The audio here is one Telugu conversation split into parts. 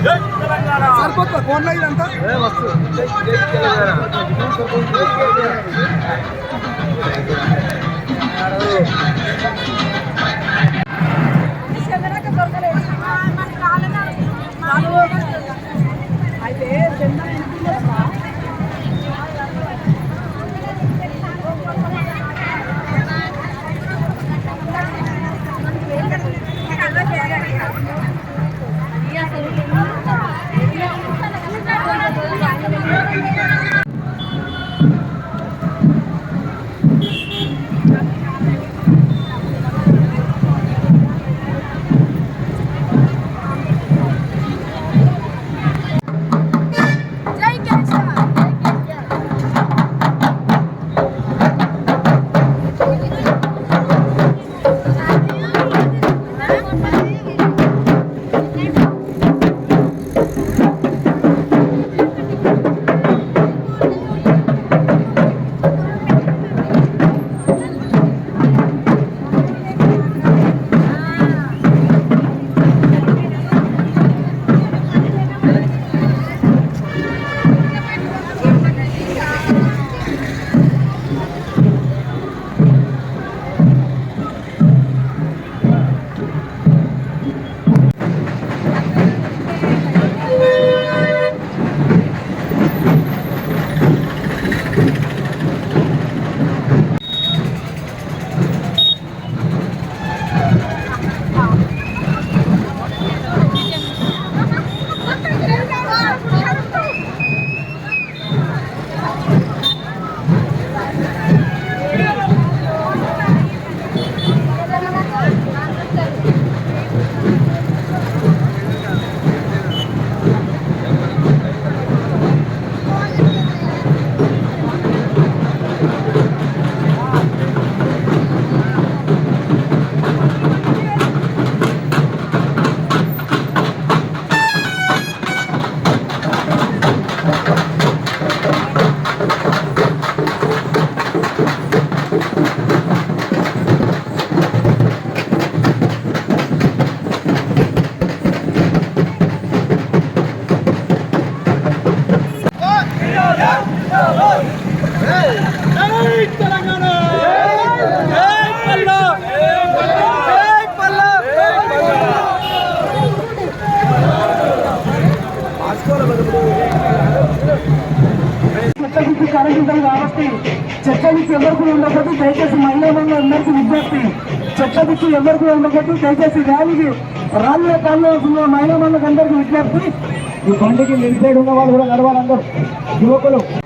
సరిపోతుందా? ఫోన్లో ఇదంతా? అయితే కార్యక్రమాలు కాబట్టి చట్టబుద్ధి ఎవరికి ఉండకూడదు. దయచేసి మహిళలు అందరికీ విజ్ఞప్తి. చట్టబుద్ధి ఎవరికి ఉండకూడదు. దయచేసి ర్యాలీకి ర్యాలీలో పాల్గొన్న మహిళా మండలికి అందరికీ విజ్ఞప్తి. ఈ బండికి నిలిపేడు ఉన్న వాళ్ళు కూడా నడవాలందరూ యువకులు.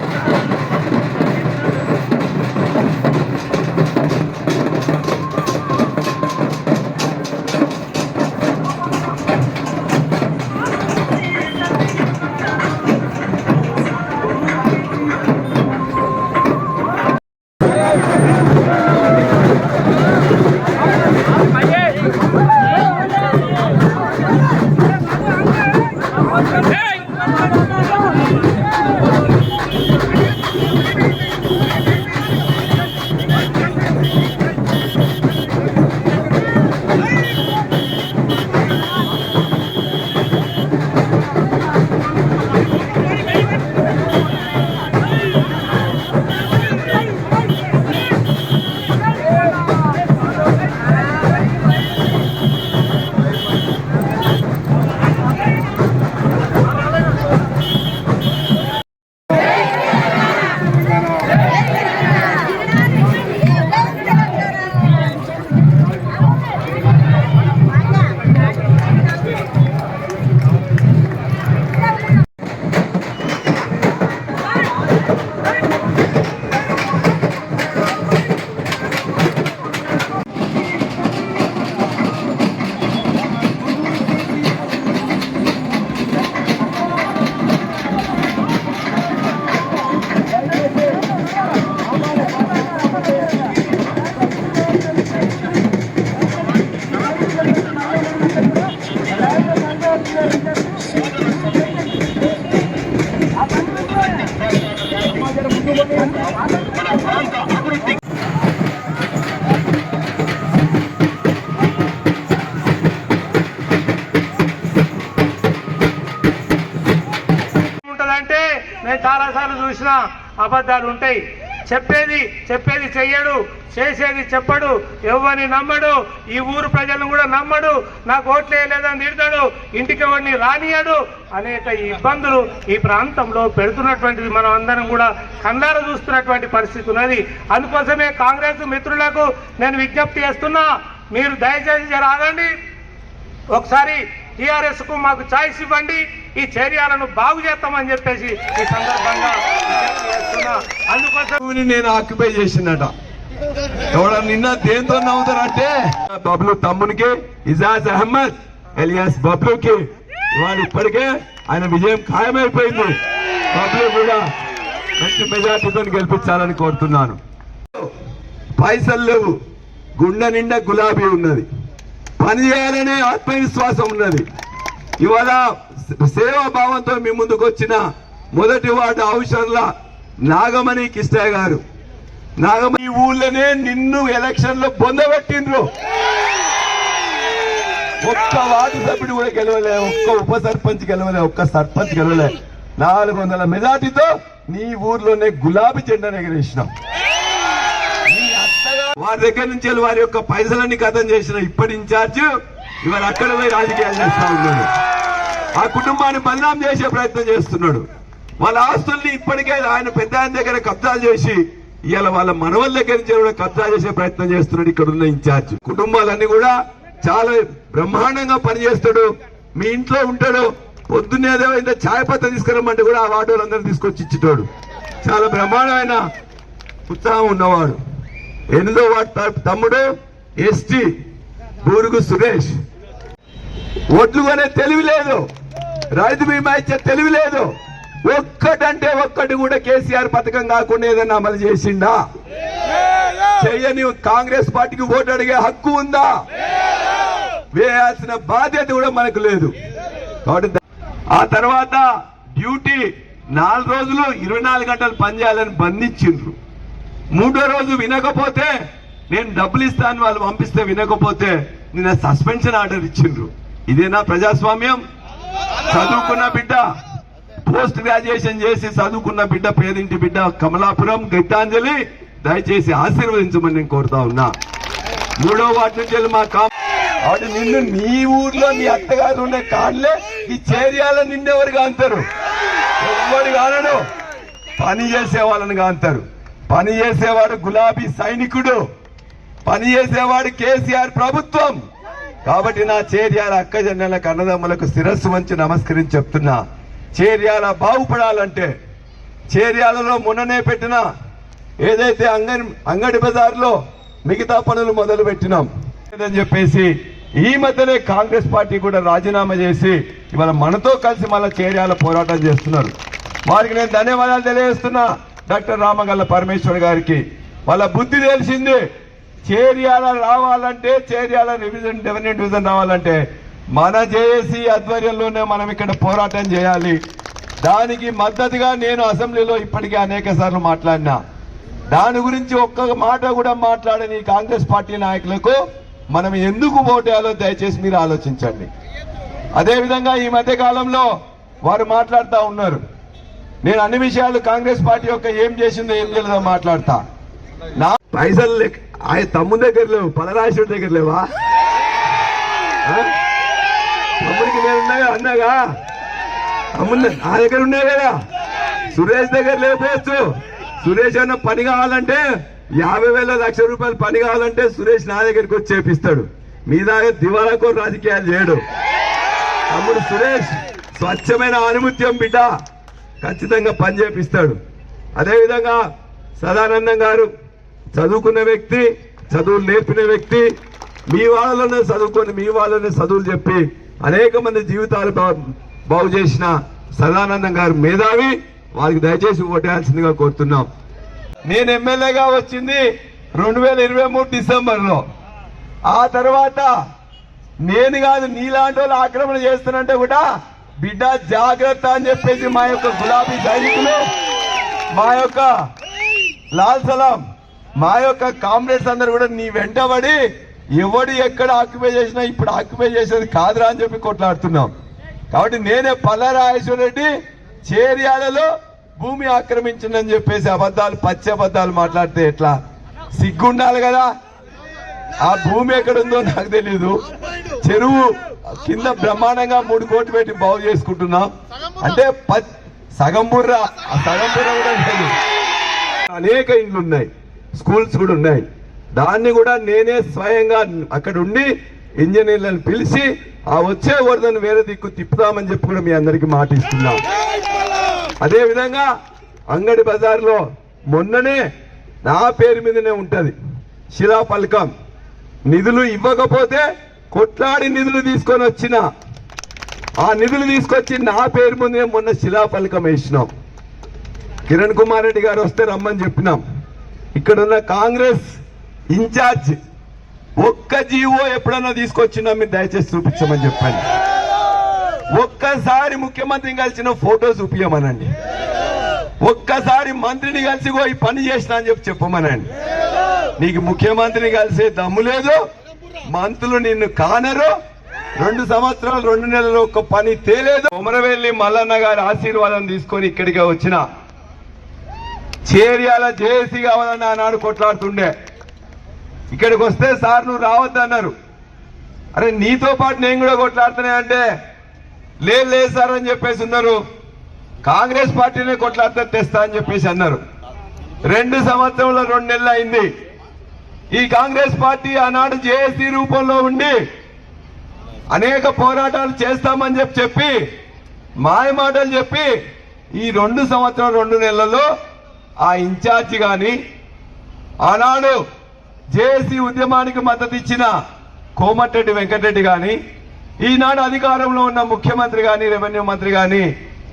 అబద్ధాలు ఉంటాయి చెప్పేది చెప్పేది చెయ్యడు చేసేది చెప్పడు ఎవరిని నమ్మడు ఈ ఊరు ప్రజలను కూడా నమ్మడు నాకు ఓట్లేయలేదని తిడతాడు ఇంటికి ఎవరిని రానియడు అనేక ఇబ్బందులు ఈ ప్రాంతంలో పెడుతున్నటువంటిది మనం అందరం కూడా కళ్ళారా చూస్తున్నటువంటి పరిస్థితి ఉన్నది. అందుకోసమే కాంగ్రెస్ మిత్రులకు నేను విజ్ఞప్తి చేస్తున్నా మీరు దయచేసి రాగండి ఒకసారి టీఆర్ఎస్కు మాకు ఛాయిస్ ఇవ్వండి. ఈ చర్యలను బాగు చేస్తామని చెప్పేసి ఈ సందర్భంగా అందుకోసం నేను ఆక్యుపై చేసిందట ఎవడ నిన్న దేంతో నవ్వుతారంటే? బబ్లు తమ్మునికి ఇజాజ్ అహ్మద్ ఎలియాస్ బబ్లుకి వాళ్ళు ఇప్పటికే ఆయన విజయం ఖాయమైపోయింది. బబ్లు కూడా మంచి మెజార్టీతో గెలిపించాలని కోరుతున్నాను. పైసలు లేవు. గుండె నిండా గులాబీ ఉన్నది. పని చేయాలనే ఆత్మవిశ్వాసం ఉన్నది. ఇవాళ సేవా భావంతో మీ ముందుకు వచ్చిన మొదటి వాడు అవసరంల నాగమణి కిష్టయ్య గారు. నాగమణి ఈ నిన్ను ఎలక్షన్లో పొందబెట్టిండ్రు ఒక్క వార్డు సభ్యుడు కూడా గెలవలే ఒక్క ఉప సర్పంచ్ గెలవలే ఒక్క సర్పంచ్ గెలవలే. నాలుగు వందల మెజార్టీతో నీ ఊర్లోనే గులాబీ చెండ ఎగరేసినాం. వారి దగ్గర నుంచి వెళ్ళి వారి యొక్క పైసలన్నీ కథం చేసిన ఇప్పటి ఇన్ఛార్జ్ ఇవాళ అక్కడ పోయి రాజకీయాలు చేస్తా ఉన్నాడు. ఆ కుటుంబాన్ని బదనాం చేసే ప్రయత్నం చేస్తున్నాడు. వాళ్ళ ఆస్తుల్ని ఇప్పటికే ఆయన పెద్ద ఆయన దగ్గర కబ్జాలు చేసి ఇవాళ వాళ్ళ మనవల దగ్గర నుంచి కూడా కబ్జా చేసే ప్రయత్నం చేస్తున్నాడు ఇక్కడ ఉన్న ఇన్ఛార్జ్. కుటుంబాలన్నీ కూడా చాలా బ్రహ్మాండంగా పనిచేస్తాడు. మీ ఇంట్లో ఉంటాడు. పొద్దున్నేదో ఇంత ఛాయ్ పత్త తీసుకురమ్మంటే కూడా ఆ వాటోళ్ళందరూ తీసుకొచ్చి ఇచ్చేటోడు. చాలా బ్రహ్మాండమైన ఉత్సాహం ఉన్నవాడు. ఎనిమిదో వాడు త- తమ్ముడు ఎస్టీ బూరుగు సురేష్. ఒడ్లు కొనే తెలివి లేదు. రైతు బీమా ఇచ్చే తెలివి లేదు. ఒక్కటంటే ఒక్కటి కూడా కేసీఆర్ పథకం కాకుండా ఏదైనా అమలు చేసిండా? చెయ్యని కాంగ్రెస్ పార్టీకి ఓటు అడిగే హక్కు ఉందా? వేయాల్సిన బాధ్యత కూడా మనకు లేదు. కాబట్టి ఆ తర్వాత డ్యూటీ నాలుగు రోజులు ఇరవై నాలుగు గంటలు పనిచేయాలని బంధించిండ్రు. మూడో రోజు వినకపోతే నేను డబ్బులు ఇస్తాను వాళ్ళు పంపిస్తే వినకపోతే నిన్న సస్పెన్షన్ ఆర్డర్ ఇచ్చిండ్రు. ఇదేనా ప్రజాస్వామ్యం? చదువుకున్న బిడ్డ పోస్ట్ గ్రాడ్యుయేషన్ చేసి చదువుకున్న బిడ్డ పేదింటి బిడ్డ కమలాపురం గీతాంజలి దయచేసి ఆశీర్వదించమని నేను కోరుతా ఉన్నా. మూడో వాటి నుంచి మా కాం వాడు నిన్ను నీ ఊర్లో నీ అత్తగారు ఉండే కాళ్ళే ఈ చేరియాల నిన్నెవరుగా అంటారు ఎవరు కానడు. పని చేసే వాళ్ళని కాంతారు. పని చేసేవాడు గులాబీ సైనికుడు. పని చేసేవాడు కేసీఆర్ ప్రభుత్వం. కాబట్టి నా చేర్యాల అక్క జన్నెలకు అన్నదమ్ములకు శిరస్సు వంచి నమస్కరించి చెప్తున్నా. చేర్యాల బాగుపడాలంటే చేర్యాలలో మొన్ననే పెట్టిన ఏదైతే అంగన్ అంగడి బజార్లో మిగతా పనులు మొదలు పెట్టినాం అని చెప్పేసి ఈ మధ్యనే కాంగ్రెస్ పార్టీ కూడా రాజీనామా చేసి ఇవాళ మనతో కలిసి మళ్ళీ చేర్యాల పోరాటం చేస్తున్నారు. వారికి నేను ధన్యవాదాలు తెలియజేస్తున్నా డాక్టర్ రామగల్ల పరమేశ్వర్ గారికి. వాళ్ళ బుద్ధి తెలిసింది. చేర్యాల రావాలంటే చేర్యాల రివిజన్ డెవెన్యూ డివిజన్ రావాలంటే మన జేఏసీ ఆధ్వర్యంలోనే మనం ఇక్కడ పోరాటం చేయాలి. దానికి మద్దతుగా నేను అసెంబ్లీలో ఇప్పటికే అనేక సార్లు మాట్లాడినా. దాని గురించి ఒక్క మాట కూడా మాట్లాడని ఈ కాంగ్రెస్ పార్టీ నాయకులకు మనం ఎందుకు ఓటేయాలో దయచేసి మీరు ఆలోచించండి. అదేవిధంగా ఈ మధ్య కాలంలో వారు మాట్లాడుతూ ఉన్నారు. నేను అన్ని విషయాలు కాంగ్రెస్ పార్టీ యొక్క ఏం చేసిందో ఏం తెలియదో మాట్లాడతా. నా పైసలు లెక్క ఆయన తమ్ముని దగ్గర లేవు పలరాశుడి దగ్గర లేవా? తమ్ముడికి నేను అన్నాగా తమ్ముని నా దగ్గర ఉన్నాయి కదా. సురేష్ దగ్గర లేకపోవచ్చు సురేష్ అన్న పని కావాలంటే యాభై వేల లక్ష రూపాయలు పని కావాలంటే సురేష్ నా దగ్గరికి వచ్చి చేపిస్తాడు. మీ దాకా దివాళాకో రాజకీయాలు చేయడు. తమ్ముడు సురేష్ స్వచ్ఛమైన ఆనుమత్యం బిడ్డ. ఖచ్చితంగా పని చేపిస్తాడు. అదేవిధంగా సదానందం గారు చదువుకున్న వ్యక్తి చదువులు నేర్పిన వ్యక్తి మీ వాళ్ళలోనే చదువుకొని మీ వాళ్ళనే చదువులు చెప్పి అనేక మంది జీవితాలు బాగు చేసిన సదానందం గారు మేధావి. వారికి దయచేసి ఓటేయాల్సిందిగా కోరుతున్నాం. నేను ఎమ్మెల్యేగా వచ్చింది రెండు వేల ఇరవై మూడు డిసెంబర్లో. ఆ తర్వాత నేను కాదు నీలాంటి వాళ్ళు ఆక్రమణ చేస్తున్నంటే కూడా బిడ్డ జాగ్రత్త అని చెప్పేసి మా యొక్క గులాబీ సైనికులు మా యొక్క లాల్ సలాం మా యొక్క కామ్రేడ్స్ అందరు కూడా నీ వెంటబడి ఎవడు ఎక్కడ ఆక్యుపై చేసినా ఇప్పుడు ఆక్యుపై చేసేది కాదురా అని చెప్పి కొట్లాడుతున్నాం. కాబట్టి నేనే పల్లరాజేశ్వర రెడ్డి చేర్యాలలో భూమి ఆక్రమించిందని చెప్పేసి అబద్ధాలు పచ్చి అబద్ధాలు మాట్లాడితే ఎట్లా? సిగ్గుండాలి కదా? ఆ భూమి ఎక్కడుందో నాకు తెలీదు. చెరువు కింద బ్రహ్మాండంగా మూడు కోట్లు పెట్టి బాగు చేసుకుంటున్నాం. అంటే ప- సగం బుర్ర. ఆ సగం బుర్ర కూడా లేదు. అనేక ఇండ్లు ఉన్నాయి. స్కూల్స్ కూడా ఉన్నాయి. దాన్ని కూడా నేనే స్వయంగా అక్కడ ఉండి ఇంజనీర్లను పిలిచి ఆ వచ్చే వరదను వేరే దిక్కు తిప్పుదామని చెప్పి కూడా మీ అందరికీ మాట ఇస్తున్నాం. అదేవిధంగా అంగడి బజార్లో మొన్ననే నా పేరు మీదనే ఉంటుంది. శిలా పలకం. నిధులు ఇవ్వకపోతే కొట్లాడి నిధులు తీసుకొని వచ్చిన. ఆ నిధులు తీసుకొచ్చి నా పేరు ముందే మొన్న శిలా పలకం వేసినాం. కిరణ్ కుమార్ రెడ్డి గారు వస్తే రమ్మని చెప్పినాం. ఇక్కడున్న కాంగ్రెస్ ఇన్ఛార్జ్ ఒక్క జీవో ఎప్పుడన్నా తీసుకొచ్చినా మీరు దయచేసి చూపించమని చెప్పండి. ఒక్కసారి ముఖ్యమంత్రిని కలిసిన ఫోటో చూపించమనండి ఒక్కసారి మంత్రిని కలిసి పోయి ఈ పని చేసిన అని చెప్పి చెప్పమనండి. నీకు ముఖ్యమంత్రిని కలిసే దమ్ము లేదు. మంత్రులు నిన్ను కానరు. రెండు సంవత్సరాలు రెండు నెలలు ఒక పని తేలేదు. కొమరవెల్లి మల్లన్న గారి ఆశీర్వాదం తీసుకొని ఇక్కడికి వచ్చిన చేరియాల జేఏసీ కావాలని ఆనాడు కొట్లాడుతుండే. ఇక్కడికి వస్తే సార్ నువ్వు రావద్దన్నారు. అరే నీతో పాటు నేను కూడా కొట్లాడుతున్నా అంటే లేదు లేదు సార్ అని చెప్పేసి ఉన్నారు. కాంగ్రెస్ పార్టీనే కొట్లాడితే తెస్తా అని చెప్పేసి అన్నారు. రెండు సంవత్సరంలో రెండు నెలలు అయింది. ఈ కాంగ్రెస్ పార్టీ ఆనాడు జేఏసీ రూపంలో ఉండి అనేక పోరాటాలు చేస్తామని చెప్పి చెప్పి మాయ మాటలు చెప్పి ఈ రెండు సంవత్సరం రెండు నెలల్లో ఆ ఇన్ఛార్జి గాని ఆనాడు జేఏసీ ఉద్యమానికి మద్దతు ఇచ్చిన కోమటిరెడ్డి వెంకటరెడ్డి గాని ఈనాడు అధికారంలో ఉన్న ముఖ్యమంత్రి గాని రెవెన్యూ మంత్రి గాని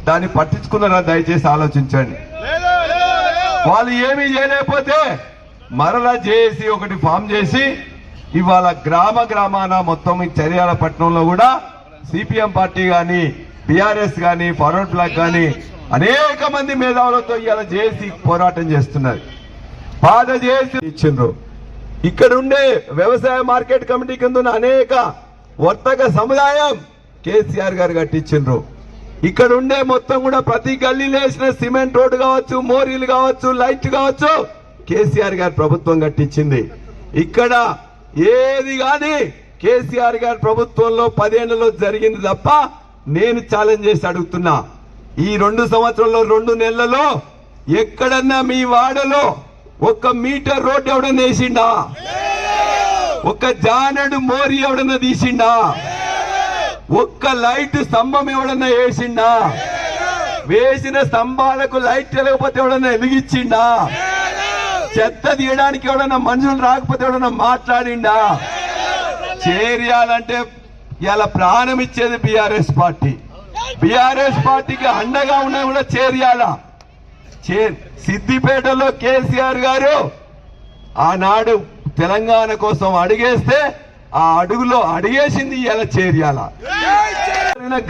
దాన్ని పట్టించుకున్నారా? దయచేసి ఆలోచించండి. వాళ్ళు ఏమీ చేయలేకపోతే మరలా జేఏసీ ఒకటి ఫామ్ చేసి ఇవాళ గ్రామ గ్రామాన మొత్తం ఈ చర్యాల పట్టణంలో కూడా సిపిఎం పార్టీ గాని బీఆర్ఎస్ గాని ఫార్వర్డ్ బ్లాక్ గాని అనేక మంది మేధావులతో ఇవాళ చేసి పోరాటం చేస్తున్నారు. బాధ చేసి ఇచ్చిండ్రు. ఇక్కడ ఉండే వ్యవసాయ మార్కెట్ కమిటీ కింద ఉన్న అనేక వర్తక సముదాయం కేసీఆర్ గారు కట్టించిండ్రు. ఇక్కడ ఉండే మొత్తం కూడా ప్రతి గల్లీ వేసిన సిమెంట్ రోడ్డు కావచ్చు మోరీలు కావచ్చు లైట్ కావచ్చు కేసీఆర్ గారి ప్రభుత్వం కట్టించింది. ఇక్కడ ఏది కానీ కేసీఆర్ గారి ప్రభుత్వంలో పదేళ్ళలో జరిగింది తప్ప నేను ఛాలెంజ్ చేసి అడుగుతున్నా. ఈ రెండు సంవత్సరంలో రెండు నెలలలో ఎక్కడన్నా మీ వాడలో ఒక్క మీటర్ రోడ్డు ఎవడన్నా వేసిండా? ఒక్క జానడు మోరి ఎవడన్నా తీసిండా? ఒక్క లైట్ స్తంభం ఎవడన్నా వేసిండా? వేసిన స్తంభాలకు లైట్ లేకపోతే ఎవడన్నా వెలిగించిండా చెత్త తీయడానికి ఎవడన్నా మనుషులు రాకపోతే ఎవడన్నా మాట్లాడిండా? చేరియాలంటే ఇలా ప్రాణం ఇచ్చేది బీఆర్ఎస్ పార్టీ. బీఆర్ఎస్ పార్టీకి అండగా ఉన్నా కూడా చేరియాల? చే- సిద్దిపేటలో కేసీఆర్ గారు ఆనాడు తెలంగాణ కోసం అడిగేస్తే ఆ అడుగులో అడిగేసింది ఇలా చేరియాల?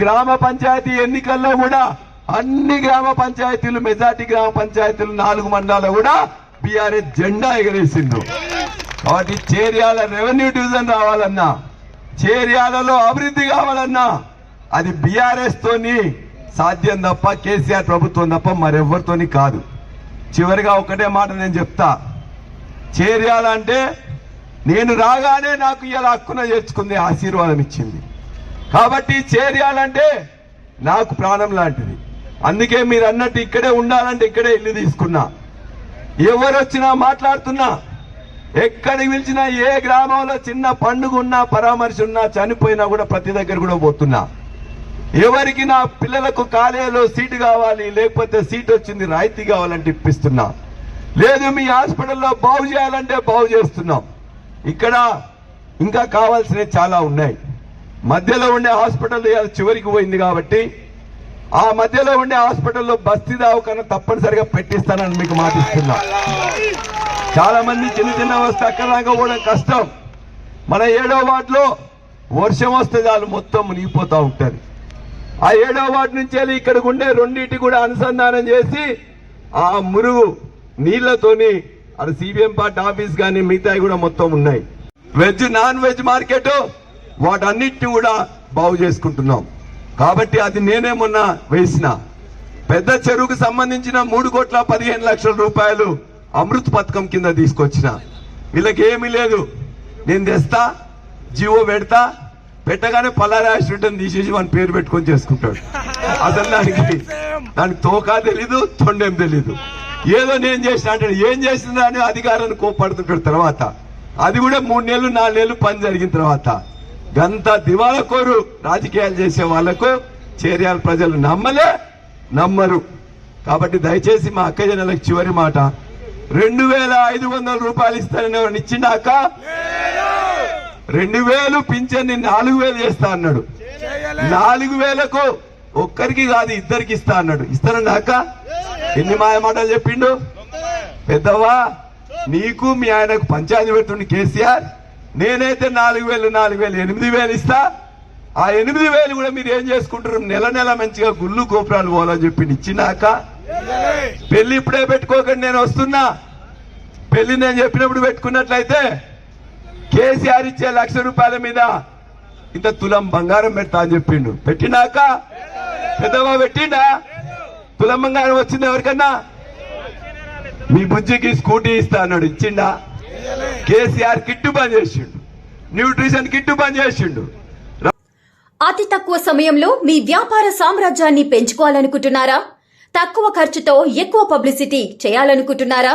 గ్రామ పంచాయతీ ఎన్నికల్లో కూడా అన్ని గ్రామ పంచాయతీలు మెజార్టీ గ్రామ పంచాయతీలు నాలుగు మండలాలు కూడా బీఆర్ఎస్ జెండా ఎగరేసిండు. కాబట్టి చేర్యాల రెవెన్యూ డివిజన్ రావాలన్నా చేర్యాలలో అభివృద్ధి కావాలన్నా అది బీఆర్ఎస్ తోని సాధ్యం తప్ప కేసీఆర్ ప్రభుత్వం తప్ప మరెవ్వరితోని కాదు. చివరిగా ఒకటే మాట నేను చెప్తా. చేర్యాలంటే నేను రాగానే నాకు ఇలా హక్కున చేర్చుకుంది ఆశీర్వాదం ఇచ్చింది. కాబట్టి చేర్యాలంటే నాకు ప్రాణం లాంటిది. అందుకే మీరు అన్నట్టు ఇక్కడే ఉండాలంటే ఇక్కడే ఇల్లు తీసుకున్నా. ఎవరు వచ్చినా మాట్లాడుతున్నా. ఎక్కడికి పిలిచినా ఏ గ్రామంలో చిన్న పండుగ ఉన్నా పరామర్శ ఉన్నా చనిపోయినా కూడా ప్రతి దగ్గర కూడా పోతున్నా. ఎవరికి నా పిల్లలకు కాలేజీలో సీటు కావాలి లేకపోతే సీట్ వచ్చింది రాయితీ కావాలంటే ఇప్పిస్తున్నా. లేదు మీ హాస్పిటల్లో బాగు చేయాలంటే బాగు చేస్తున్నాం. ఇక్కడ ఇంకా కావాల్సినవి చాలా ఉన్నాయి. మధ్యలో ఉండే హాస్పిటల్ చివరికి పోయింది కాబట్టి ఆ మధ్యలో ఉండే హాస్పిటల్లో బస్తీ దావకన్నా తప్పనిసరిగా పెట్టిస్తానని మీకు మాటిస్తున్నా. చాలా మంది చిన్న చిన్న వస్తే అక్కడ రాకపోవడం కష్టం. మన ఏడో వార్డులో వర్షం వస్తే చాలు మొత్తం మునిగిపోతూ ఉంటుంది. ఆ ఏడో వార్డు నుంచి వెళ్ళి ఇక్కడికి ఉండే రెండింటి కూడా అనుసంధానం చేసి ఆ మురుగు నీళ్ళతోని అది సిబిఎం పార్టీ ఆఫీస్ కానీ మిగతాయి కూడా మొత్తం ఉన్నాయి. వెజ్ నాన్ వెజ్ మార్కెట్ వాటన్నిటిని కూడా బాగు చేసుకుంటున్నాం. కాబట్టి అది నేనే మొన్న వేసిన. పెద్ద చెరువుకు సంబంధించిన మూడు కోట్ల పదిహేను లక్షల రూపాయలు అమృత్ పథకం కింద తీసుకొచ్చిన. వీళ్ళకి ఏమీ లేదు. నేను తెస్తా జీవో పెడతా పెట్టగానే పల్లారాష్ట్రం తీసేసి వాని పేరు పెట్టుకొని చేసుకుంటాడు. అసలు దానికి దానికి తోకా తెలీదు తొండేం తెలీదు. ఏదో నేను చేసిన అంటాడు ఏం చేసిందా అని అధికారాన్ని కోపడుతుంటాడు తర్వాత. అది కూడా మూడు నెలలు నాలుగు నెలలు పని జరిగిన తర్వాత. గంత దివాలా కోరు రాజకీయాలు చేసే వాళ్ళకు చేర్యాల ప్రజలు నమ్మలే నమ్మరు. కాబట్టి దయచేసి మా అక్క జనాలకు చివరి మాట. రెండు వేల ఐదు వందల రూపాయలు ఇస్తానని ఎవరిని ఇచ్చినాక రెండు వేలు పింఛన్ని నాలుగు వేలు చేస్తా అన్నాడు. నాలుగు వేలకు ఒక్కరికి కాదు ఇద్దరికి ఇస్తా అన్నాడు. ఇస్తానన్నాక ఎన్ని మాయ మాటలు చెప్పిండు? పెద్దవా నీకు మీ ఆయనకు పంచాయతీ పెడుతుండి కేసీఆర్. నేనైతే నాలుగు వేలు నాలుగు వేలు ఎనిమిది వేలు ఇస్తా. ఆ ఎనిమిది వేలు కూడా మీరు ఏం చేసుకుంటారు? నెల నెల మంచిగా గుళ్ళు గోపురాలు పోవాలని చెప్పి ఇచ్చినాక పెళ్ళి ఇప్పుడే పెట్టుకోకండి నేను వస్తున్నా. పెళ్ళి నేను చెప్పినప్పుడు పెట్టుకున్నట్లయితే కేసీఆర్ ఇచ్చే లక్ష రూపాయల మీద ఇంత తులం బంగారం పెడతా అని చెప్పిండు. పెట్టినాక? పెద్దవా పెట్టిండా? తులం బంగారం వచ్చింది ఎవరికన్నా? మీ బుజ్జికి స్కూటీ ఇస్తా అన్నాడు ఇచ్చిండా? కేసీఆర్ కిట్టు బంద్ చేసిండు. న్యూట్రిషన్ కిట్టు బంద్ చేసిండు. అతి తక్కువ సమయంలో మీ వ్యాపార సామ్రాజ్యాన్ని పెంచుకోవాలనుకుంటున్నారా? తక్కువ ఖర్చుతో ఎక్కువ పబ్లిసిటీ చేయాలనుకుంటున్నారా?